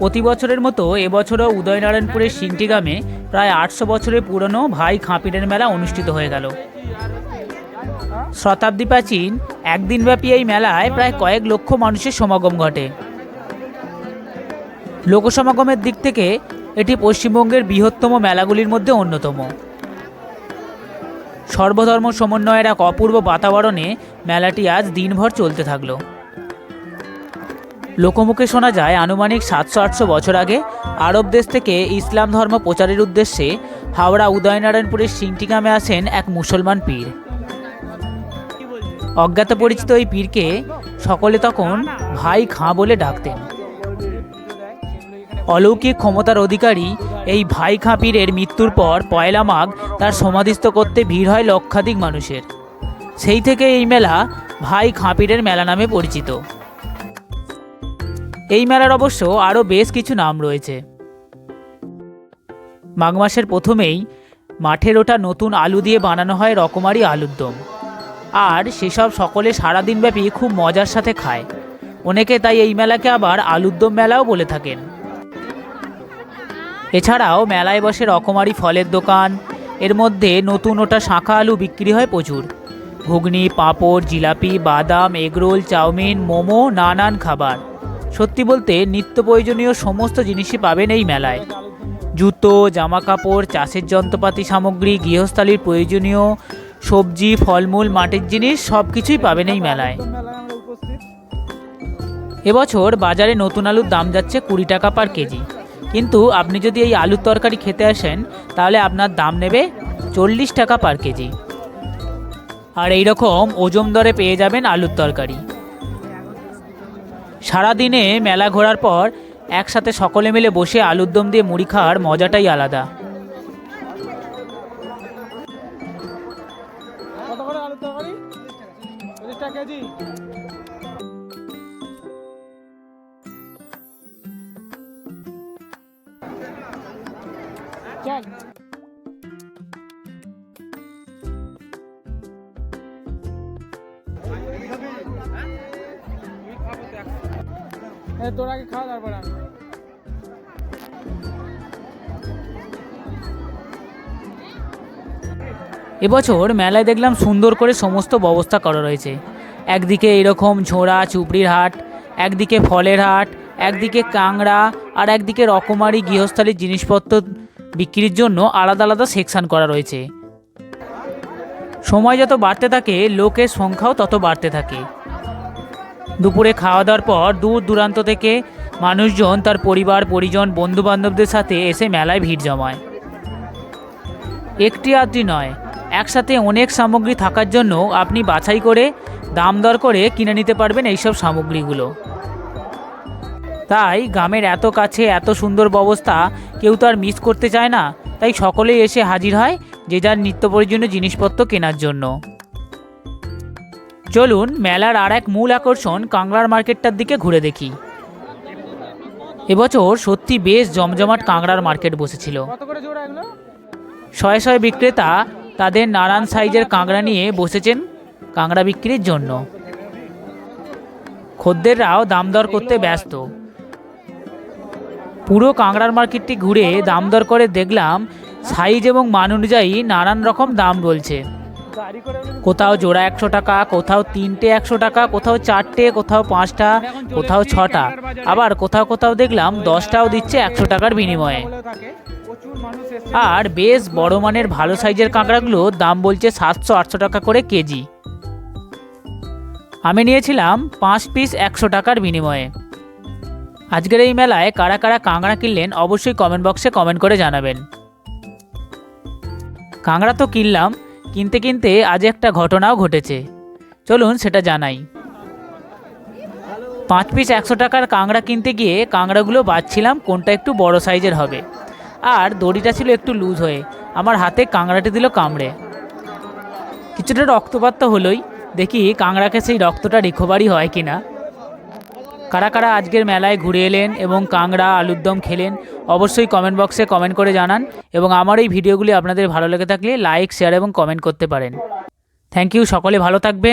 প্রতি বছরের মতো এবছরও উদয়নারায়ণপুরের সিংটি গ্রামে প্রায় আটশো বছরের পুরনো ভাই খাঁপিরের মেলা অনুষ্ঠিত হয়ে গেল। শতাব্দী প্রাচীন একদিনব্যাপী এই মেলায় প্রায় কয়েক লক্ষ মানুষের সমাগম ঘটে। লোকসমাগমের দিক থেকে এটি পশ্চিমবঙ্গের বৃহত্তম মেলাগুলির মধ্যে অন্যতম। সর্বধর্ম সমন্বয়ের এক অপূর্ব বাতাবরণে মেলাটি আজ দিনভর চলতে থাকল। লোকমুখে শোনা যায়, আনুমানিক সাতশো আটশো বছর আগে আরব দেশ থেকে ইসলাম ধর্ম প্রচারের উদ্দেশ্যে হাওড়া উদয়নারায়ণপুরের সিংটি গ্রামে আসেন এক মুসলমান পীর। অজ্ঞাত পরিচিত এই পীরকে সকলে তখন ভাই খাঁ বলে ডাকতেন। অলৌকিক ক্ষমতার অধিকারী এই ভাই খাঁ পীরের মৃত্যুর পর পয়লা মাঘ তার সমাধিস্থ করতে ভিড় হয় লক্ষাধিক মানুষের। সেই থেকে এই মেলা ভাই খাঁপিরের মেলা নামে পরিচিত। এই মেলার অবশ্য আরও বেশ কিছু নাম রয়েছে। মাঘ মাসের প্রথমেই মাঠের ওঠা নতুন আলু দিয়ে বানানো হয় রকমারি আলুর দম। আর সেসব সকলে সারাদিনব্যাপী খুব মজার সাথে খায়। অনেকে তাই এই মেলাকে আবার আলুর দম মেলাও বলে থাকেন। এছাড়াও মেলায় বসে রকমারি ফলের দোকান। এর মধ্যে নতুন ওটা শাঁখা আলু বিক্রি হয় প্রচুর। ঘুগনি, পাঁপড়, জিলাপি, বাদাম, এগরোল, চাউমিন, মোমো, নানান খাবার। সত্যি বলতে নিত্য প্রয়োজনীয় সমস্ত জিনিসই পাবেন এই মেলায়। জুতো জামা কাপড় চাষের যন্ত্রপাতি সামগ্রী, গৃহস্থালির প্রয়োজনীয় সবজি, ফলমূল, মাটির জিনিস সব কিছুই পাবেন এই মেলায়। এবছর বাজারে নতুন আলুর দাম যাচ্ছে কুড়ি টাকা পার কেজি। কিন্তু আপনি যদি এই আলুর তরকারি খেতে আসেন, তাহলে আপনার দাম নেবে চল্লিশ টাকা পার কেজি। আর এই রকম ওজন দরে পেয়ে যাবেন আলুর তরকারি। সারাদিনে মেলা ঘোরার পর একসাথে সকলে মিলে বসে আলুর দম দিয়ে মুড়ি খাওয়ার মজাটাই আলাদা। এ, তোর আগে খাওয়া তারপরে আমি এবছর মেলায় দেখলাম সুন্দর করে সমস্ত ব্যবস্থা করা রয়েছে। একদিকে এরকম ঝোড়া চুপড়ির হাট একদিকে ফলের হাট একদিকে কাংড়া আর একদিকে রকমারি গৃহস্থালির জিনিসপত্র বিক্রির জন্য আলাদা আলাদা সেকশন করা রয়েছে। সময় যত বাড়তে থাকে, লোকের সংখ্যাও তত বাড়তে থাকে। দুপুরে খাওয়া দাওয়ার পর দূর দূরান্ত থেকে মানুষজন তার পরিবার, পরিজন বন্ধু বান্ধবদের সাথে এসে মেলায় ভিড় জমায়। একটি আদ্রি নয়, একসাথে অনেক সামগ্রী থাকার জন্য আপনি বাছাই করে, দাম দর করে কিনে নিতে পারবেন এইসব সামগ্রীগুলো। তাই গ্রামের এত কাছে এত সুন্দর ব্যবস্থা কেউ তো আর মিস করতে চায় না। তাই সকলেই এসে হাজির হয় যে যার নিত্য প্রয়োজনীয় জিনিসপত্র কেনার জন্য। চলুন মেলার আর এক মূল আকর্ষণ কাংড়ার মার্কেটটার দিকে ঘুরে দেখি। এবছর সত্যি বেশ জমজমাট কাংড়ার মার্কেট বসেছিল। শয়ে শয়ে বিক্রেতা তাদের নানান সাইজের কাঁকড়া নিয়ে বসেছেন কাঁকড়া বিক্রির জন্য। খদ্দেররাও দাম দর করতে ব্যস্ত। পুরো কাঁকড়ার মার্কেটটি ঘুরে দাম দর করে দেখলাম, সাইজ এবং মান অনুযায়ী নানান রকম দাম বলছে। কোথাও জোড়া একশো টাকা, কোথাও তিনটে একশো টাকা, কোথাও চারটে, কোথাও পাঁচটা, কোথাও ছটা। আবার কোথাও কোথাও দেখলাম দশটাও দিচ্ছে একশো টাকার বিনিময়ে। আর বেশ বড় মানের ভালো সাইজের কাঁকড়াগুলো দাম বলছে সাতশো আটশো টাকা করে কেজি। আমি নিয়েছিলাম পাঁচ পিস একশো টাকার বিনিময়ে। আজকের এই মেলায় কারা কারা কাঁকড়া কিনলেন অবশ্যই কমেন্ট বক্সে কমেন্ট করে জানাবেন। কাঁকড়া তো কিনলাম, কিনতে কিনতে আজ একটা ঘটনাও ঘটেছে। চলুন সেটা জানাই। পাঁচ পিস একশো টাকার কাঁকড়া কিনতে গিয়ে কাঁকড়াগুলো বাছছিলাম কোনটা একটু বড় সাইজের হবে। আর দড়িটা ছিল একটু লুজ হয়ে, আমার হাতে কাঁকড়াটি দিল কামড়ে। কিছুটা রক্তপাত তো হলোই, দেখি কাঁকড়াকে সেই রক্তটা রিকভারি হয় কি না কারা কারা আজকের মেলায় ঘুরে এলেন এবং কাঁকড়া আলুর দম খেলেন, অবশ্যই কমেন্ট বক্সে কমেন্ট করে জানান এবং আমার এই ভিডিওগুলি আপনাদের ভালো লেগে থাকলে লাইক শেয়ার এবং কমেন্ট করতে পারেন। থ্যাংক ইউ সকলে ভালো থাকবেন।